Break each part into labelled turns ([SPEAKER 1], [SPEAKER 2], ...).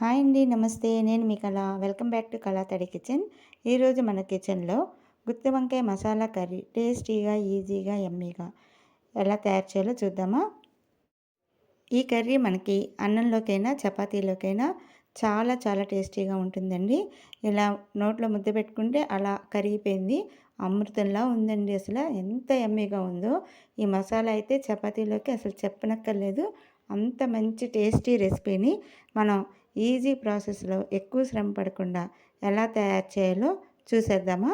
[SPEAKER 1] Hi అండి నమస్తే. నేను మీ కళ. వెల్కమ్ బ్యాక్ టు కళా తడి కిచెన్. ఈరోజు మన కిచెన్లో గుత్తి వంకాయ మసాలా కర్రీ. టేస్టీగా ఈజీగా ఎమ్మీగా ఎలా తయారు చేయాలో చూద్దామా? ఈ కర్రీ మనకి అన్నంలోకైనా చపాతీలోకైనా చాలా చాలా టేస్టీగా ఉంటుందండి. ఇలా నోట్లో ముద్ద పెట్టుకుంటే అలా కరిగిపోయింది. అమృతంలా ఉందండి అసలు. ఎంత ఎమ్మీగా ఉందో. ఈ మసాలా అయితే చపాతీలోకి అసలు చెప్పనక్కర్లేదు. అంత మంచి టేస్టీ రెసిపీని మనం ఈజీ ప్రాసెస్లో ఎక్కువ శ్రమ పడకుండా ఎలా తయారు చేయాలో చూసేద్దామా?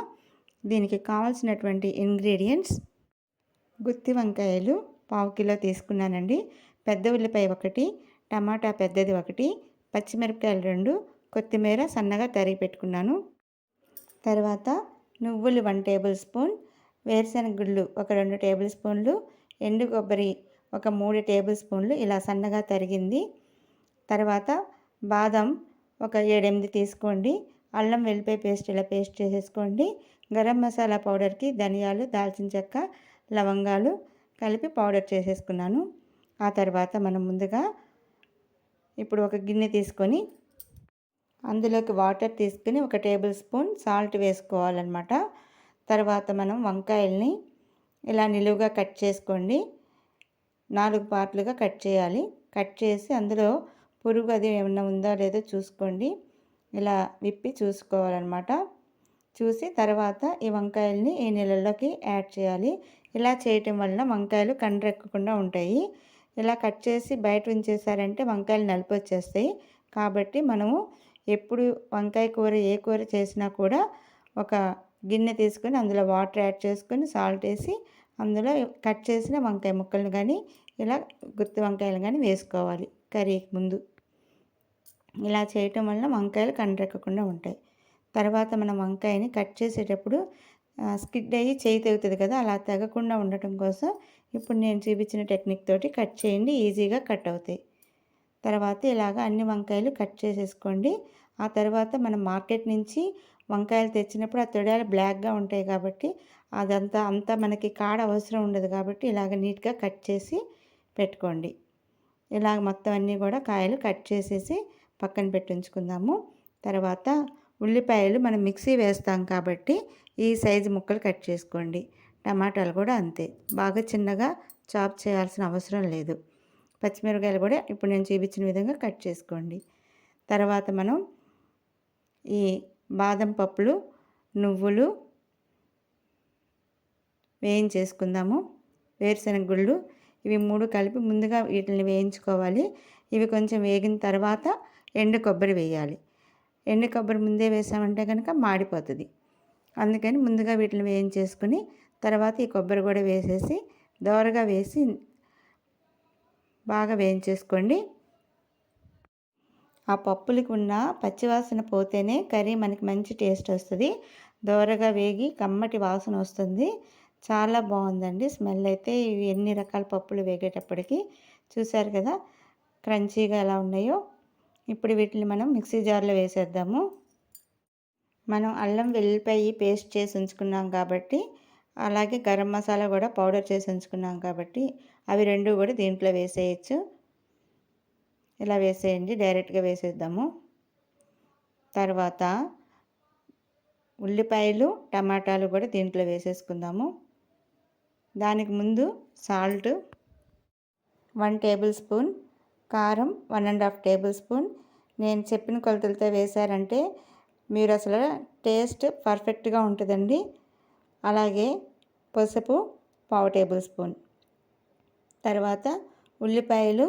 [SPEAKER 1] దీనికి కావాల్సినటువంటి ఇంగ్రీడియంట్స్ గుత్తి వంకాయలు పావు కిలో తీసుకున్నానండి. పెద్ద ఉల్లిపాయ ఒకటి టమాటా పెద్దది ఒకటి పచ్చిమిరపకాయలు రెండు కొత్తిమీర సన్నగా తరిగి పెట్టుకున్నాను. తర్వాత నువ్వులు వన్ టేబుల్ స్పూన్ వేరుశనగ గుళ్ళు ఒక రెండు టేబుల్ స్పూన్లు ఎండు కొబ్బరి ఒక మూడు టేబుల్ స్పూన్లు ఇలా సన్నగా తరిగింది. తర్వాత బాదం ఒక ఏడెనిమిది తీసుకోండి. అల్లం వెల్లిపాయ పేస్ట్ ఇలా పేస్ట్ చేసేసుకోండి. గరం మసాలా పౌడర్కి ధనియాలు దాల్చిన చెక్క లవంగాలు కలిపి పౌడర్ చేసేసుకున్నాను. ఆ తర్వాత మనం ముందుగా ఇప్పుడు ఒక గిన్నె తీసుకొని అందులోకి వాటర్ తీసుకుని ఒక టేబుల్ స్పూన్ సాల్ట్ వేసుకోవాలన్నమాట. తర్వాత మనం వంకాయల్ని ఇలా నిలువుగా కట్ చేసుకోండి. నాలుగు పార్ట్లుగా కట్ చేయాలి. కట్ చేసి అందులో పురుగు అది ఏమన్నా ఉందా లేదో చూసుకోండి. ఇలా విప్పి చూసుకోవాలన్నమాట. చూసి తర్వాత ఈ వంకాయల్ని ఈ నీళ్ళల్లోకి యాడ్ చేయాలి. ఇలా చేయటం వల్ల వంకాయలు కండ్రెక్కకుండా ఉంటాయి. ఇలా కట్ చేసి బయట ఉంచేసారంటే వంకాయలు నలిపి వచ్చేస్తాయి కాబట్టి మనము ఎప్పుడు వంకాయ కూర ఏ కూర చేసినా కూడా ఒక గిన్నె తీసుకొని అందులో వాటర్ యాడ్ చేసుకొని సాల్ట్ వేసి అందులో కట్ చేసిన వంకాయ ముక్కలను కానీ ఇలా గుత్తి వంకాయలు కానీ వేసుకోవాలి. కర్రీకి ముందు. ఇలా చేయటం వల్ల వంకాయలు కండ్రెక్కకుండా ఉంటాయి. తర్వాత మనం వంకాయని కట్ చేసేటప్పుడు స్కిడ్ అయ్యి చేయి తెగుతుంది కదా అలా తెగకుండా ఉండటం కోసం ఇప్పుడు నేను చూపించిన టెక్నిక్ తోటి కట్ చేయండి ఈజీగా కట్ అవుతాయి. తర్వాత ఇలాగ అన్ని వంకాయలు కట్ చేసేసుకోండి. ఆ తర్వాత మనం మార్కెట్ నుంచి వంకాయలు తెచ్చినప్పుడు ఆ తొడాలు బ్లాక్గా ఉంటాయి కాబట్టి అదంతా అంతా మనకి కాడ అవసరం ఉండదు కాబట్టి ఇలాగ నీట్గా కట్ చేసి పెట్టుకోండి. ఇలాగ మొత్తం అన్నీ కూడా కాయలు కట్ చేసేసి పక్కన పెట్టించుకుందాము. తర్వాత ఉల్లిపాయలు మనం మిక్సీ వేస్తాం కాబట్టి ఈ సైజు ముక్కలు కట్ చేసుకోండి. టమాటాలు కూడా అంతే. బాగా చిన్నగా చాప్ చేయాల్సిన అవసరం లేదు. పచ్చిమిరపకాయలు కూడా ఇప్పుడు నేను చూపించిన విధంగా కట్ చేసుకోండి. తర్వాత మనం ఈ బాదం పప్పులు నువ్వులు వేయించేసుకుందాము. వేరుశనగ గుళ్ళు ఇవి మూడు కలిపి ముందుగా వీటిని వేయించుకోవాలి. ఇవి కొంచెం వేగిన తర్వాత ఎండు కొబ్బరి వేయాలి. ఎండు కొబ్బరి ముందే వేసామంటే కనుక మాడిపోతుంది. అందుకని ముందుగా వీటిని వేయించేసుకుని తర్వాత ఈ కొబ్బరి కూడా వేసేసి దోరగా వేసి బాగా వేయించేసుకోండి. ఆ పప్పులకు ఉన్న పచ్చివాసన పోతేనే కర్రీ మనకి మంచి టేస్ట్ వస్తుంది. దోరగా వేగి కమ్మటి వాసన వస్తుంది. చాలా బాగుందండి. స్మెల్ అయితే ఇవి ఎన్ని రకాల పప్పులు వేగేటప్పటికి చూశారు కదా? క్రంచీగా ఎలా ఉన్నాయో. ఇప్పుడు వీటిని మనం మిక్సీ జార్లో వేసేద్దాము. మనం అల్లం వెల్లిపాయి పేస్ట్ చేసి ఉంచుకున్నాం కాబట్టి అలాగే గరం మసాలా కూడా పౌడర్ చేసి ఉంచుకున్నాం కాబట్టి అవి రెండు కూడా దీంట్లో వేసేయచ్చు. ఇలా వేసేయండి డైరెక్ట్గా వేసేద్దాము. తర్వాత ఉల్లిపాయలు టమాటాలు కూడా దీంట్లో వేసేసుకుందాము. దానికి ముందు సాల్ట్ వన్ టేబుల్ స్పూన్ కారం one and half table spoon. నేను చెప్పిన కొలతలతో వేశారంటే మీరు అసలు టేస్ట్ పర్ఫెక్ట్గా ఉంటుందండి. అలాగే పసుపు పావు టేబుల్ స్పూన్. తర్వాత ఉల్లిపాయలు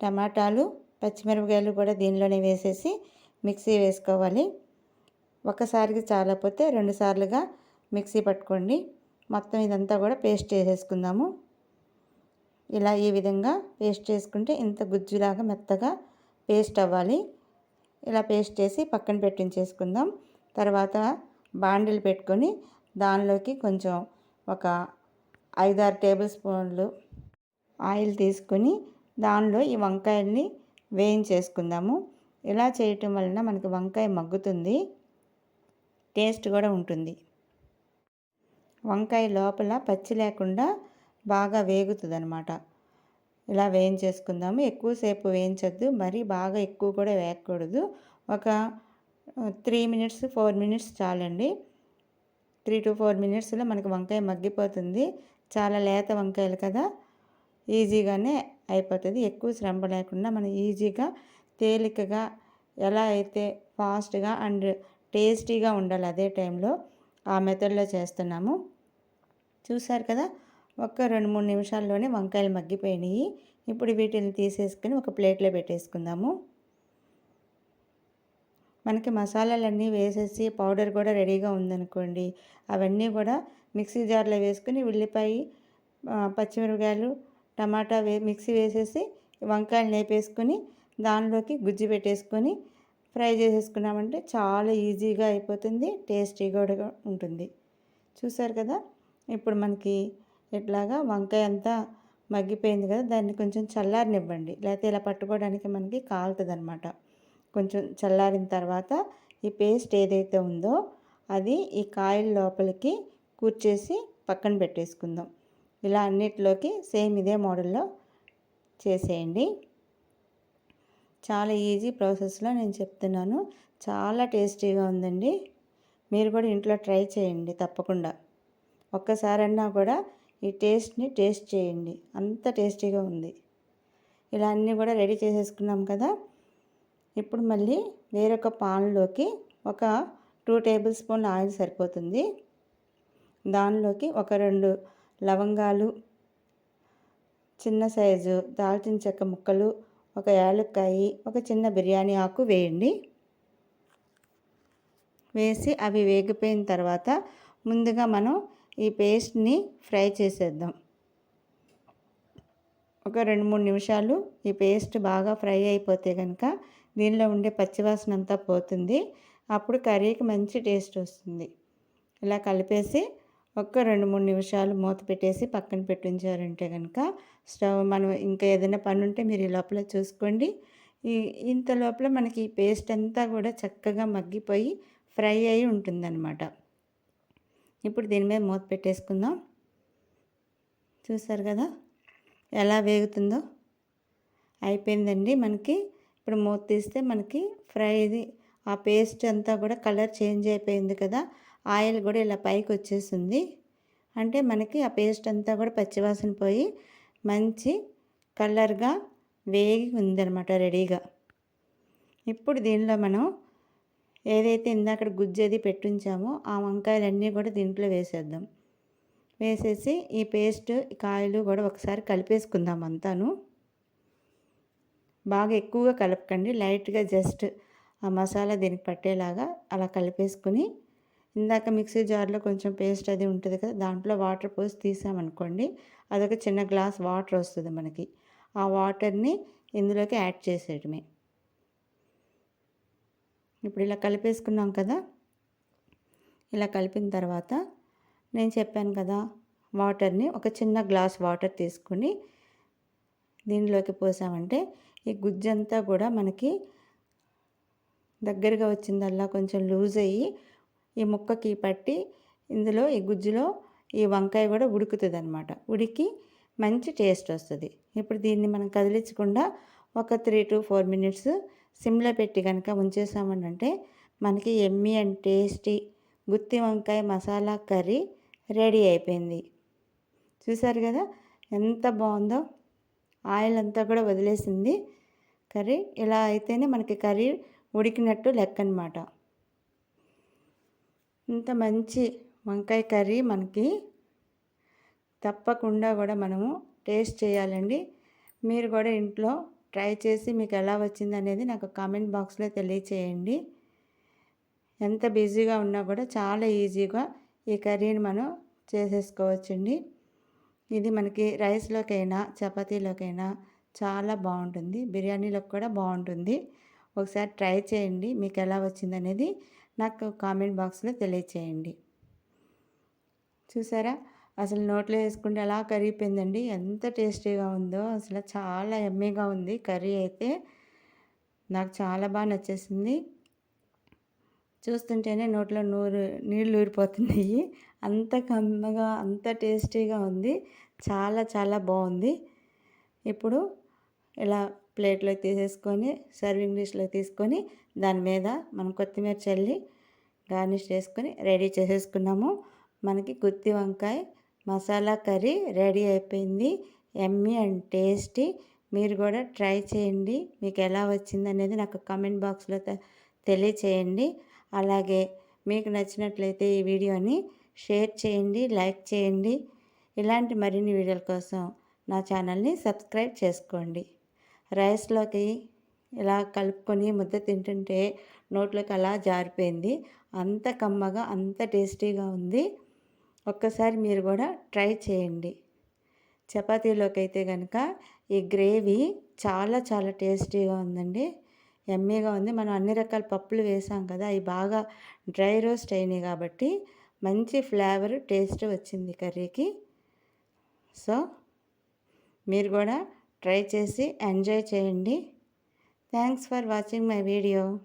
[SPEAKER 1] టమాటాలు పచ్చిమిరపకాయలు కూడా దీనిలోనే వేసేసి మిక్సీ వేసుకోవాలి. ఒకసారికి చాలకపోతే రెండు సార్లుగా మిక్సీ పట్టుకోండి. మొత్తం ఇదంతా కూడా పేస్ట్ చేసేసుకుందాము. ఇలా ఈ విధంగా పేస్ట్ చేసుకుంటే ఇంత గుజ్జులాగా మెత్తగా పేస్ట్ అవ్వాలి. ఇలా పేస్ట్ చేసి పక్కన పెట్టించేసుకుందాం. తర్వాత బాండిల్ పెట్టుకొని దానిలోకి కొంచెం ఒక ఐదారు టేబుల్ స్పూన్లు ఆయిల్ తీసుకొని దానిలో ఈ వంకాయల్ని వేయించేసుకుందాము. ఇలా చేయటం వలన మనకి వంకాయ మగ్గుతుంది. టేస్ట్ కూడా ఉంటుంది. వంకాయ లోపల పచ్చి లేకుండా బాగా వేగుతుంది అనమాట ఇలా వేయించేసుకుందాము. ఎక్కువసేపు వేయించొద్దు. మరీ బాగా ఎక్కువ కూడా వేయకూడదు. ఒక త్రీ మినిట్స్ ఫోర్ మినిట్స్ చాలండి. త్రీ టు ఫోర్ మినిట్స్లో మనకి వంకాయ మగ్గిపోతుంది. చాలా లేత వంకాయలు కదా. ఈజీగానే అయిపోతుంది. ఎక్కువ శ్రమ లేకుండా మనం ఈజీగా తేలికగా ఎలా అయితే ఫాస్ట్గా అండ్ టేస్టీగా ఉండాలి అదే టైంలో ఆ మెథడ్లో చేస్తున్నాము. చూసారు కదా? ఒక్క రెండు మూడు నిమిషాల్లోనే వంకాయలు మగ్గిపోయినాయి. ఇప్పుడు వీటిని తీసేసుకొని ఒక ప్లేట్లో పెట్టేసుకుందాము. మనకి మసాలాలన్నీ వేసేసి పౌడర్ కూడా రెడీగా ఉందనుకోండి. అవన్నీ కూడా మిక్సీ జార్లో వేసుకుని ఉల్లిపాయ పచ్చిమిరపకాయలు టమాటా వే మిక్సీ వేసేసి వంకాయలు నేపేసుకొని దానిలోకి గుజ్జు పెట్టేసుకొని ఫ్రై చేసేసుకున్నామంటే చాలా ఈజీగా అయిపోతుంది టేస్టీగా కూడా ఉంటుంది. చూసారు కదా? ఇప్పుడు మనకి ఇట్లాగా వంకాయ అంతా మగ్గిపోయింది కదా దాన్ని కొంచెం చల్లారనివ్వండి. లేకపోతే ఇలా పట్టుకోవడానికి మనకి కాలుతుంది అనమాట కొంచెం చల్లారిన తర్వాత ఈ పేస్ట్ ఏదైతే ఉందో అది ఈ కాయల లోపలికి కూర్చేసి పక్కన పెట్టేసుకుందాం. ఇలా అన్నిటిలోకి సేమ్ ఇదే మోడల్లో చేసేయండి. చాలా ఈజీ ప్రాసెస్లో నేను చెప్తున్నాను. చాలా టేస్టీగా ఉందండి. మీరు కూడా ఇంట్లో ట్రై చేయండి తప్పకుండా. ఒక్కసారన్నా కూడా ఈ టేస్ట్ని టేస్ట్ చేయండి. అంత టేస్టీగా ఉంది. ఇలా అన్నీ కూడా రెడీ చేసేసుకున్నాం కదా. ఇప్పుడు మళ్ళీ వేరొక పాన్లోకి ఒక టూ టేబుల్ స్పూన్ ఆయిల్ సరిపోతుంది. దానిలోకి ఒక రెండు లవంగాలు చిన్న సైజు దాల్చిన చెక్క ముక్కలు ఒక యాలక్కాయి ఒక చిన్న బిర్యానీ ఆకు వేయండి. వేసి అవి వేగిపోయిన తర్వాత ముందుగా మనం ఈ పేస్ట్ని ఫ్రై చేసేద్దాం. ఒక రెండు మూడు నిమిషాలు ఈ పేస్ట్ బాగా ఫ్రై అయిపోతే కనుక దీనిలో ఉండే పచ్చివాసన అంతా పోతుంది. అప్పుడు కర్రీకి మంచి టేస్ట్ వస్తుంది. ఇలా కలిపేసి ఒక్క రెండు మూడు నిమిషాలు మూత పెట్టేసి పక్కన పెట్టించారంటే కనుక స్టవ్ మనం ఇంకా ఏదైనా పని ఉంటే మీరు ఈ లోపల చూసుకోండి. ఈ ఇంత లోపల మనకి ఈ పేస్ట్ అంతా కూడా చక్కగా మగ్గిపోయి ఫ్రై అయి ఉంటుందన్నమాట. ఇప్పుడు దీని మీద మూత పెట్టేసుకుందాం. చూసారు కదా? ఎలా వేగుతుందో? అయిపోయిందండి మనకి. ఇప్పుడు మూత తీస్తే మనకి ఫ్రైది ఆ పేస్ట్ అంతా కూడా కలర్ చేంజ్ అయిపోయింది కదా? ఆయిల్ కూడా ఇలా పైకి వచ్చేసింది. అంటే మనకి ఆ పేస్ట్ అంతా కూడా పచ్చివాసన పోయి మంచి కలర్గా వేగి ఉందన్నమాట రెడీగా. ఇప్పుడు దీనిలో మనం ఏదైతే ఇందాక గుజ్జేది పెట్టుంచామో ఆ వంకాయలన్నీ కూడా దీంట్లో వేసేద్దాం. వేసేసి ఈ పేస్ట్ కాయలు కూడా ఒకసారి కలిపేసుకుందాం అంతాను. బాగా ఎక్కువగా కలపకండి. లైట్గా జస్ట్ ఆ మసాలా దీనికి పట్టేలాగా అలా కలిపేసుకుని ఇందాక మిక్సీ జార్లో కొంచెం పేస్ట్ అది ఉంటుంది కదా దాంట్లో వాటర్ పోసి తీసామనుకోండి అదొక చిన్న గ్లాస్ వాటర్ వస్తుంది మనకి. ఆ వాటర్ని ఇందులోకి యాడ్ చేసేయడమే. ఇప్పుడు ఇలా కలిపేసుకున్నాం కదా. ఇలా కలిపిన తర్వాత నేను చెప్పాను కదా వాటర్ని ఒక చిన్న గ్లాస్ వాటర్ తీసుకుని దీనిలోకి పోసామంటే ఈ గుజ్జంతా కూడా మనకి దగ్గరగా వచ్చిందల్లా కొంచెం లూజ్ అయ్యి ఈ ముక్కకి పట్టి ఇందులో ఈ గుజ్జులో ఈ వంకాయ కూడా ఉడుకుతుంది అనమాట ఉడికి మంచి టేస్ట్ వస్తుంది. ఇప్పుడు దీన్ని మనం కదిలించకుండా ఒక త్రీ టు ఫోర్ మినిట్స్ సిమ్లో పెట్టి కనుక ఉంచేసామనంటే మనకి ఎమ్మి అండ్ టేస్టీ గుత్తి వంకాయ మసాలా కర్రీ రెడీ అయిపోయింది. చూసారు కదా? ఎంత బాగుందో? ఆయిల్ అంతా కూడా వదిలేసింది. కర్రీ ఇలా అయితేనే మనకి కర్రీ ఉడికినట్టు లెక్క అనమాట ఇంత మంచి వంకాయ కర్రీ మనకి తప్పకుండా కూడా మనము టేస్ట్ చేయాలండి. మీరు కూడా ఇంట్లో ట్రై చేసి మీకు ఎలా వచ్చింది అనేది నాకు కామెంట్ బాక్స్లో తెలియచేయండి. ఎంత బిజీగా ఉన్నా కూడా చాలా ఈజీగా ఈ కర్రీని మనం చేసేసుకోవచ్చండి. ఇది మనకి రైస్లోకైనా చపాతీలోకైనా చాలా బాగుంటుంది. బిర్యానీలోకి కూడా బాగుంటుంది. ఒకసారి ట్రై చేయండి మీకు ఎలా వచ్చింది అనేది నాకు కామెంట్ బాక్స్లో తెలియచేయండి. చూసారా? అసలు నోట్లో వేసుకుంటే అలా కరిగిపోయిందండి? ఎంత టేస్టీగా ఉందో. అసలు చాలా ఎమ్మీగా ఉంది. కర్రీ అయితే నాకు చాలా బాగా నచ్చేసింది. చూస్తుంటేనే నోట్లో నూరు నీళ్ళు ఊరిపోతున్నాయి. అంత కమ్మగా అంత టేస్టీగా ఉంది. చాలా చాలా బాగుంది. ఇప్పుడు ఇలా ప్లేట్లో తీసేసుకొని సర్వింగ్ డిష్లో తీసుకొని దాని మీద మనం కొత్తిమీర చల్లి గార్నిష్ చేసుకొని రెడీ చేసేసుకున్నాము. మనకి గుత్తి వంకాయ మసాలా కర్రీ రెడీ అయిపోయింది. Yummy and tasty. మీరు కూడా ట్రై చేయండి. మీకు ఎలా వచ్చింది అనేది నాకు కామెంట్ బాక్స్లో తెలియచేయండి. అలాగే మీకు నచ్చినట్లయితే ఈ వీడియోని షేర్ చేయండి లైక్ చేయండి. ఇలాంటి మరిన్ని వీడియోల కోసం నా ఛానల్ని సబ్స్క్రైబ్ చేసుకోండి. రైస్లోకి ఇలా కలుపుకొని ముద్ద తింటుంటే నోట్లోకి అలా జారిపోయింది. అంత కమ్మగా అంత టేస్టీగా ఉంది. ఒక్కసారి మీరు కూడా ట్రై చేయండి. చపాతీలోకి అయితే కనుక ఈ గ్రేవీ చాలా చాలా టేస్టీగా ఉందండి. ఎమ్మీగా ఉంది. మనం అన్ని రకాల పప్పులు వేసాం కదా అవి బాగా డ్రై రోస్ట్ అయినాయి కాబట్టి మంచి ఫ్లేవర్ టేస్ట్ వచ్చింది కర్రీకి. సో మీరు కూడా ట్రై చేసి ఎంజాయ్ చేయండి. Thanks for watching my video.